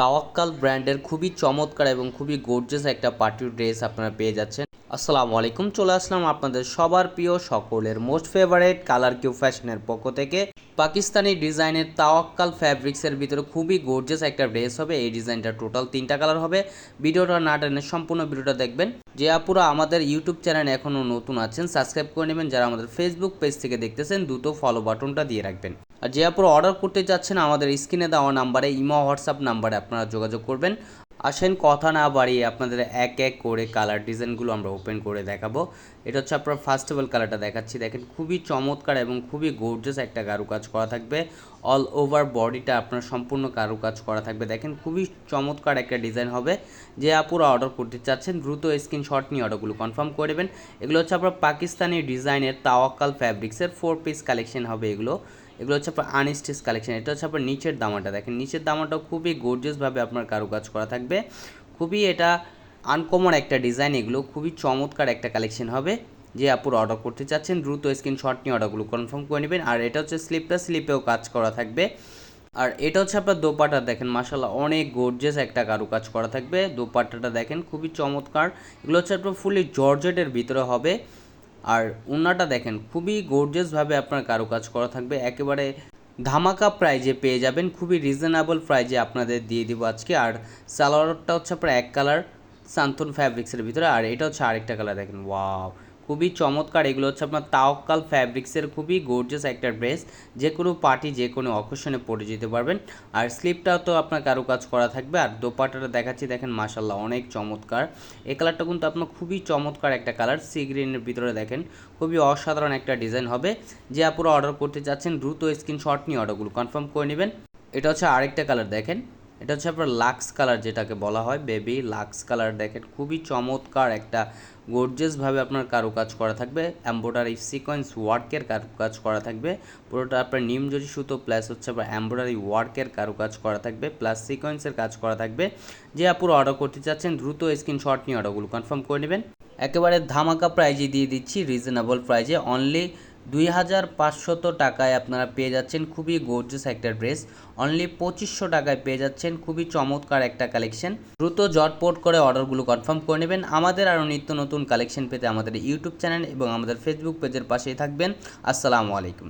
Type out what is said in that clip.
তাওয়াক্কাল ব্র্যান্ডের খুবই চমৎকার এবং খুবই গর্জিয়াস একটা পার্টি ড্রেস আপনারা পেয়ে যাচ্ছেন। আসসালামু আলাইকুম, চলে আসলাম আপনাদের সবার প্রিয়, সকলের মোস্ট ফেভারিট কালার কিউ ফ্যাশনের পক্ষ থেকে। পাকিস্তানি ডিজাইনের তাওয়াক্কাল ফ্যাব্রিক্সের ভিতরে খুবই গর্জিয়াস একটা ড্রেস হবে, এই ডিজাইনটা টোটাল তিনটা কালার হবে। ভিডিওটা না টেনে সম্পূর্ণ ভিডিওটা দেখবেন। যে আপুরা আমাদের ইউটিউব চ্যানেল এখনও নতুন আছেন সাবস্ক্রাইব করে নেবেন। যারা আমাদের ফেসবুক পেজ থেকে দেখতেছেন দুটো ফলো বাটনটা দিয়ে রাখবেন। আর যে আপুরা অর্ডার করতে যাচ্ছেন, আমাদের স্ক্রিনে দেওয়া নাম্বারে, ইমো, হোয়াটসঅ্যাপ নাম্বারে আপনারা যোগাযোগ করবেন। আসেন, কথা না বাড়িয়ে আপনাদের এক এক করে কালার ডিজাইনগুলো আমরা ওপেন করে দেখাবো। এটা হচ্ছে আপনার ফার্স্ট অফ অল কালারটা দেখাচ্ছি। দেখেন, খুবই চমৎকার এবং খুবই গর্জিয়াস একটা কারুকাজ করা থাকবে। অল ওভার বডিটা আপনার সম্পূর্ণ কারুকাজ করা থাকবে। দেখেন, খুবই চমৎকার একটা ডিজাইন হবে। যে আপুরা অর্ডার করতে চাচ্ছেন, দ্রুত স্ক্রিনশট নিয়ে অর্ডারগুলো কনফার্ম করে দেবেন এগুলো হচ্ছে আপনার পাকিস্তানি ডিজাইনের তাওয়াক্কাল ফ্যাব্রিক্সের ফোর পিস কালেকশন হবে এগুলো। এগুলো হচ্ছে আপনার আনস্টিচ কালেকশন, এটা হচ্ছে আপনার নিচের দামাটা। দেখেন, নিচের দামাটাও খুবই গর্জিয়াসভাবে আপনার কারুকাজ করা থাকবে। খুবই এটা আনকমন একটা ডিজাইন এগুলো খুবই চমৎকার একটা কালেকশন হবে যে আপুর অর্ডার করতে চাচ্ছেন। দ্রুত স্ক্রিনশট নিয়ে অর্ডারগুলো কনফার্ম করে নেবেন। আর এটা হচ্ছে স্লিপটা স্লিপেও কাজ করা থাকবে। আর এটা হচ্ছে আপনার দোপাটা দেখেন মাসাল্লাহ অনেক গর্জেস একটা কারুকাজ করা থাকবে। দোপাট্টাটা দেখেন, খুবই চমৎকার। এগুলো হচ্ছে আপনার ফুলি জর্জেটের ভিতরে হবে। আর উন্নাটা দেখেন, খুবই গর্জিয়াসভাবে আপনার কারুকাজ করা থাকবে। একেবারে ধামাকা প্রাইজে পেয়ে যাবেন, খুবই রিজনেবল প্রাইজে আপনাদের দিয়ে দিব আজকে। আর সালোয়ারটা হচ্ছে আপনার এক কালার সান্তন ফ্যাব্রিক্সের ভিতরে। আর এটা হচ্ছে আরেকটা কালার দেখেন ওয়াও খুবই চমৎকার। এগুলো হচ্ছে আপনার তাওকাল ফ্যাব্রিক্সের খুবই গর্জিয়াস একটা ড্রেস। যে কোনো পার্টি যে কোনো অকেশনে পরে যেতে পারবেন। আর স্লিপটাও তো আপনার কারও কাজ করা থাকবে। আর দোপাটাটা দেখাচ্ছি, দেখেন মাসাল্লাহ অনেক চমৎকার। এই কালারটা কিন্তু আপনার খুবই চমৎকার একটা কালার সি গ্রিনের ভিতরে দেখেন। খুবই অসাধারণ একটা ডিজাইন হবে। যে আপুরা অর্ডার করতে চাচ্ছেন, দ্রুত স্ক্রিনশট নিয়ে অর্ডারগুলো কনফার্ম করে নেবেন। এটা হচ্ছে আরেকটা কালার দেখেন। এটা হচ্ছে আপনার লাক্স কালার যেটাকে বলা হয়, বেবি লাক্স কালার দেখেন, খুবই চমৎকার একটা গর্জিয়াসভাবে আপনার কারুকাজ করা থাকবে এম্ব্রয়ডারি সিকোয়েন্স ওয়ার্কের কারুকাজ করা থাকবে, পুরোটা আপনার নিমজরি সুতো প্লাস হচ্ছে আপনার এম্ব্রয়ডারি ওয়ার্কের কারুকাজ করা থাকবে প্লাস সিকোয়েন্সের কাজ করা থাকবে। যে আপুর অর্ডার করতে চাচ্ছেন, দ্রুত স্ক্রিনশট নিয়ে অর্ডারগুলো কনফার্ম করে নেবেন। একেবারে ধামাকা প্রাইজে দিয়ে দিচ্ছি রিজনেবল প্রাইজে অনলি দুই হাজার পাঁচশত টাকায় আপনারা পেয়ে যাচ্ছেন খুবই গোর্জেস একটা ড্রেস অনলি পঁচিশশো টাকায় পেয়ে যাচ্ছেন খুবই চমৎকার একটা কালেকশন দ্রুত জটপট করে অর্ডারগুলো কনফার্ম করে নেবেন। আমাদের আরও নিত্য নতুন কালেকশন পেতে আমাদের ইউটিউব চ্যানেল এবং আমাদের ফেসবুক পেজের পাশেই থাকবেন। আসসালামু আলাইকুম।